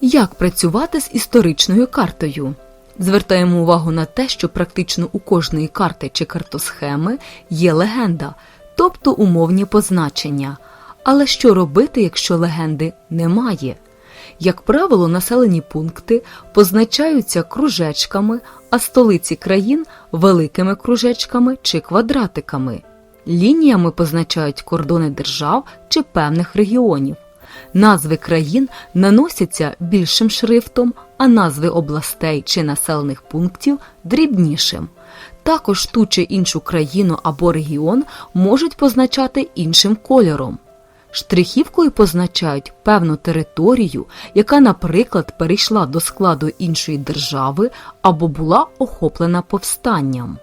Як працювати з історичною картою? Звертаємо увагу на те, що практично у кожної карти чи картосхеми є легенда, тобто умовні позначення. Але що робити, якщо легенди немає? Як правило, населені пункти позначаються кружечками, а столиці країн великими кружечками чи квадратиками. Лініями позначають кордони держав чи певних регіонів. Назви країн наносяться більшим шрифтом, а назви областей чи населених пунктів дрібнішим. Також ту чи іншу країну або регіон можуть позначати іншим кольором. Штрихівкою позначають певну територію, яка, наприклад, перейшла до складу іншої держави або була охоплена повстанням.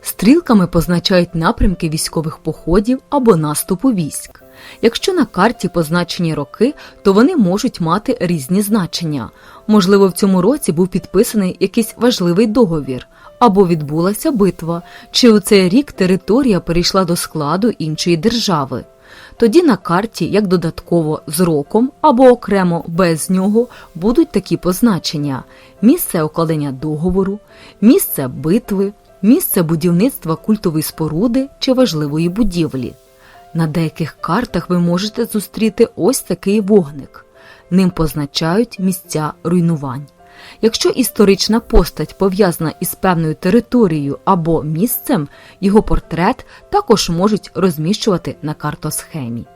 Стрілками позначають напрямки військових походів або наступу військ. Якщо на карті позначені роки, то вони можуть мати різні значення. Можливо, в цьому році був підписаний якийсь важливий договір, або відбулася битва, чи у цей рік територія перейшла до складу іншої держави. Тоді на карті, як додатково з роком або окремо без нього, будуть такі позначення: місце укладення договору, місце битви, місце будівництва культової споруди чи важливої будівлі. На деяких картах ви можете зустріти ось такий вогник. Ним позначають місця руйнувань. Якщо історична постать пов'язана із певною територією або місцем, його портрет також можуть розміщувати на картосхемі.